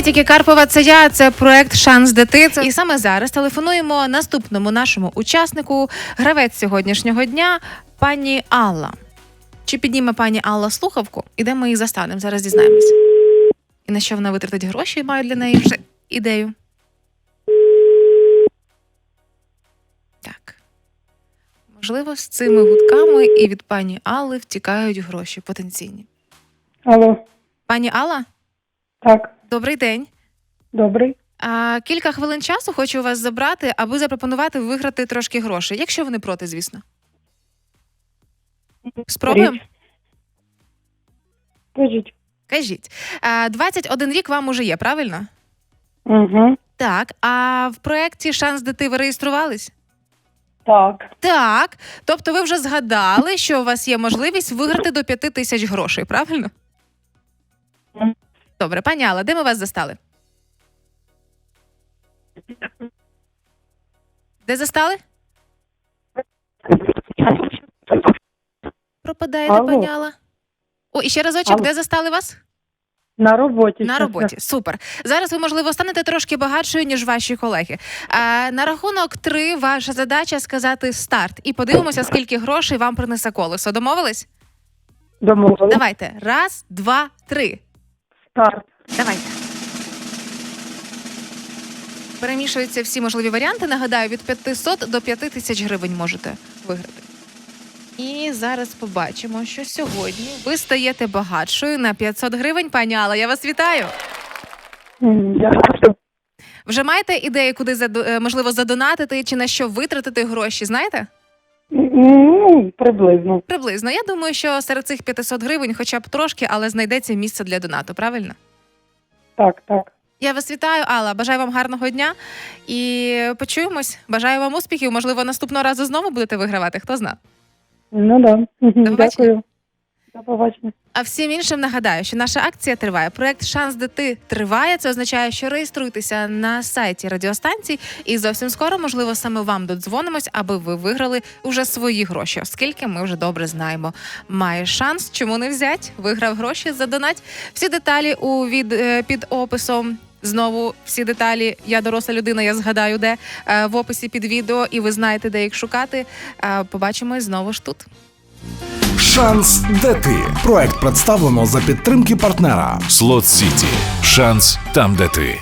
Приветики, Карпова, це я. Це проект Шанс дитини. І саме зараз телефонуємо наступному нашому учаснику, гравець сьогоднішнього дня, пані Алла. Чи підніме пані Алла слухавку? І де ми її застанемо? Зараз дізнаємось. І на що вона витратить гроші, і маю для неї вже ідею. Так. Можливо, з цими гудками і від пані Алли втікають гроші потенційні. Алло, Пані Алла, так, добрий день. добрий. А, кілька хвилин часу хочу у вас забрати, аби запропонувати виграти трошки грошей, якщо ви не проти, звісно. Спробуємо? Кажіть. Кажіть. А, 21 рік вам уже є, правильно? Угу. Так. А в проєкті Шанс дити ви реєструвались? Так. Так. Тобто ви вже згадали, що у вас є можливість виграти до 5 тисяч грошей, правильно? Добре, пані Алла, де ми вас застали? Де застали? Пропадаєте, Алло. пані Алла? О, і ще разочок, Алло. де застали вас? На роботі. На роботі. Супер. Зараз ви, можливо, станете трошки багатшою, ніж ваші колеги. А, на рахунок три ваша задача сказати старт. І подивимося, скільки грошей вам принесе колесо. Домовились? я Домовили. Давайте. Раз, два, три. Старт. Давайте. Перемішуються всі можливі варіанти. Нагадаю, від 500 до 5 тисяч гривень можете виграти. І зараз побачимо, що сьогодні ви стаєте багатшою на 500 гривень. Пані Алла, я вас вітаю. Дякую. Вже маєте ідеї, куди е, можливо задонатити чи на що витратити гроші? Знаєте? Ну, приблизно. Приблизно. Я думаю, що серед цих 500 гривень, хоча б трошки, але знайдеться місце для донату. Правильно? Так, так. Я вас вітаю, Алла. Бажаю вам гарного дня і почуємось. Бажаю вам успіхів. Можливо, наступного разу знову будете вигравати. Хто зна? Ну да. Дякую. До побачення. А всім іншим нагадаю, що наша акція триває. Проект Шанс дити триває. Це означає, що реєструйтеся на сайті радіостанцій, і зовсім скоро, можливо, саме вам додзвонимось, аби ви виграли уже свої гроші, оскільки ми вже добре знаємо. Має шанс, чому не взять? Виграв гроші за донать. Всі деталі у від е, під описом. Знову всі деталі. Я доросла людина. Я згадаю, де е, в описі під відео, і ви знаєте, де їх шукати. Е, Побачимось знову ж тут. Шанс де ти. Проект представлено за підтримки партнера. Слот Сіті. Шанс там, де ти.